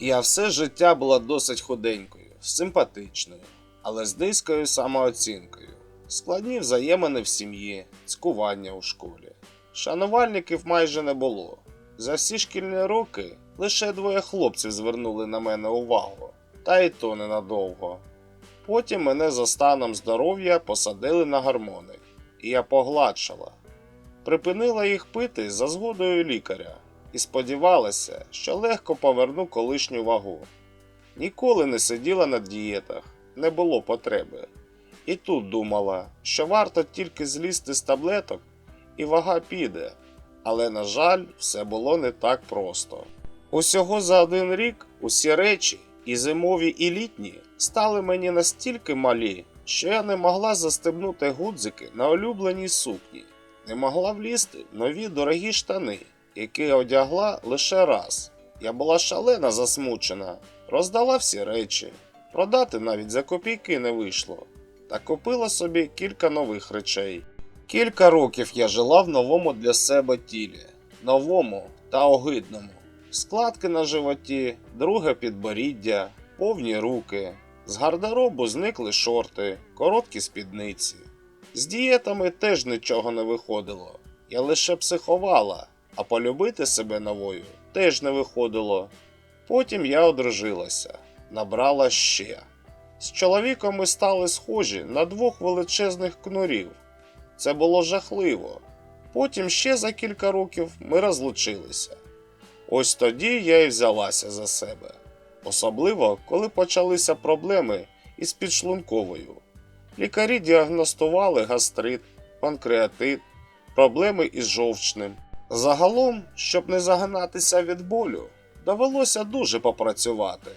Я все життя була досить худенькою, симпатичною, але з низькою самооцінкою. Складні взаємини в сім'ї, цькування у школі. Шанувальників майже не було. За всі шкільні роки лише двоє хлопців звернули на мене увагу, та й то ненадовго. Потім мене за станом здоров'я посадили на гормони, і я погладшала. Припинила їх пити за згодою лікаря і сподівалася, що легко поверну колишню вагу. Ніколи не сиділа на дієтах, не було потреби. І тут думала, що варто тільки злізти з таблеток, і вага піде. Але, на жаль, все було не так просто. Усього за один рік усі речі, і зимові, і літні, стали мені настільки малі, що я не могла застебнути гудзики на улюбленій сукні, не могла влізти в нові дорогі штани, які я одягла лише раз. Я була шалена засмучена, роздала всі речі, продати навіть за копійки не вийшло, та купила собі кілька нових речей. Кілька років я жила в новому для себе тілі, новому та огидному. Складки на животі, друге підборіддя, повні руки. З гардеробу зникли шорти, короткі спідниці. З дієтами теж нічого не виходило. Я лише психувала, а полюбити себе новою теж не виходило. Потім я одружилася, набрала ще. З чоловіком ми стали схожі на двох величезних кнурів. Це було жахливо. Потім ще за кілька років ми розлучилися. Ось тоді я і взялася за себе. Особливо, коли почалися проблеми із підшлунковою. Лікарі діагностували гастрит, панкреатит, проблеми із жовчним. Загалом, щоб не загинатися від болю, довелося дуже попрацювати.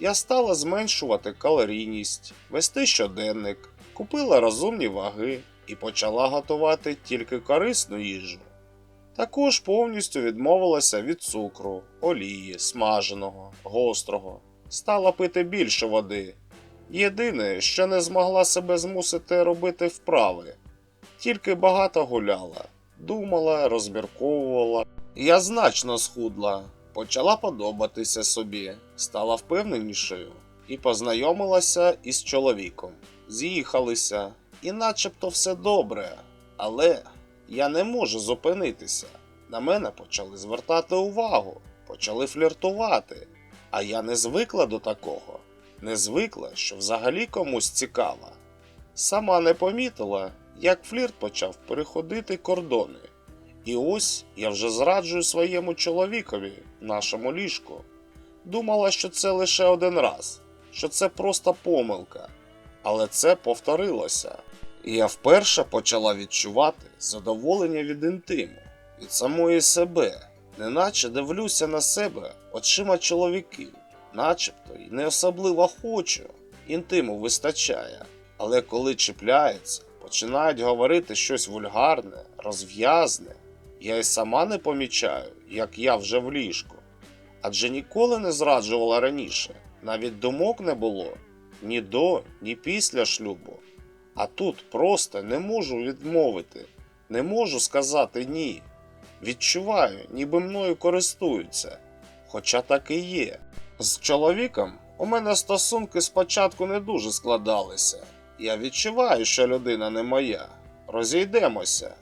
Я стала зменшувати калорійність, вести щоденник, купила розумні ваги і почала готувати тільки корисну їжу. Також повністю відмовилася від цукру, олії, смаженого, гострого, стала пити більше води. Єдине, що не змогла себе змусити робити вправи, тільки багато гуляла, думала, розмірковувала. Я значно схудла, почала подобатися собі, стала впевненішою і познайомилася із чоловіком. З'їхалися, і начебто все добре, але я не можу зупинитися. На мене почали звертати увагу, почали фліртувати. А я не звикла до такого, не звикла, що взагалі комусь цікава. Сама не помітила, як флірт почав переходити кордони. І ось я вже зраджую своєму чоловікові, нашому ліжку. Думала, що це лише один раз, що це просто помилка. Але це повторилося. І я вперше почала відчувати задоволення від інтиму, від самої себе, неначе дивлюся на себе очима чоловіків, начебто й не особливо хочу, інтиму вистачає. Але коли чіпляється, починають говорити щось вульгарне, розв'язне, я й сама не помічаю, як я вже в ліжку. Адже ніколи не зраджувала раніше, навіть думок не було ні до, ні після шлюбу. А тут просто не можу відмовити, не можу сказати ні. Відчуваю, ніби мною користуються, хоча так і є. З чоловіком у мене стосунки спочатку не дуже складалися. Я відчуваю, що людина не моя. Розійдемося.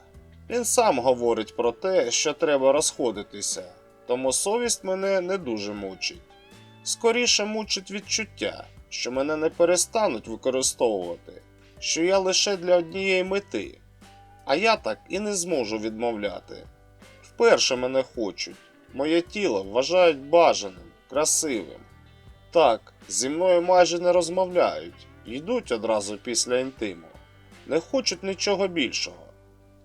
Він сам говорить про те, що треба розходитися, тому совість мене не дуже мучить. Скоріше мучить відчуття, що мене не перестануть використовувати що я лише для однієї мети, а я так і не зможу відмовляти. Вперше мене хочуть, моє тіло вважають бажаним, красивим. Так, зі мною майже не розмовляють, йдуть одразу після інтиму, не хочуть нічого більшого.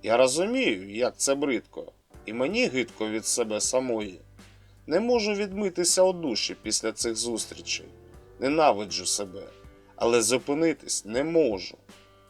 Я розумію, як це бридко, і мені гидко від себе самої. Не можу відмитися у душі після цих зустрічей. Ненавиджу себе але зупинитись не можу.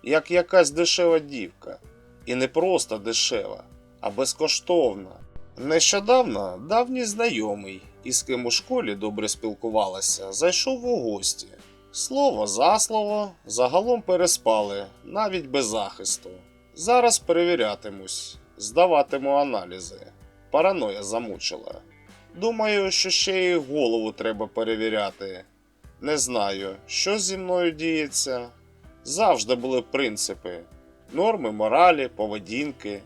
Як якась дешева дівка. І не просто дешева, а безкоштовна. Нещодавно давній знайомий, із ким у школі добре спілкувалася, зайшов у гості. Слово за слово, загалом переспали, навіть без захисту. Зараз перевірятимусь, здаватиму аналізи. Параноя замучила. Думаю, що ще й голову треба перевіряти. Не знаю, що зі мною діється. Завжди були принципи, норми моралі, поведінки.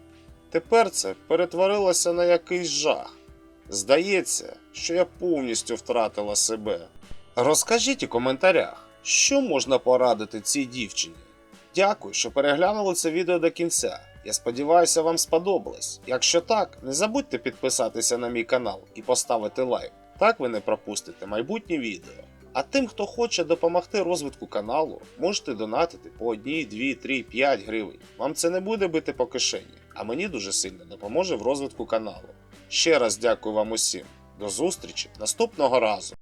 Тепер це перетворилося на якийсь жах. Здається, що я повністю втратила себе. Розкажіть у коментарях, що можна порадити цій дівчині. Дякую, що переглянули це відео до кінця. Я сподіваюся, вам сподобалось. Якщо так, не забудьте підписатися на мій канал і поставити лайк. Так ви не пропустите майбутні відео. А тим, хто хоче допомогти розвитку каналу, можете донатити по 1, 2, 3, 5 гривень. Вам це не буде бити по кишені, а мені дуже сильно допоможе в розвитку каналу. Ще раз дякую вам усім. До зустрічі наступного разу.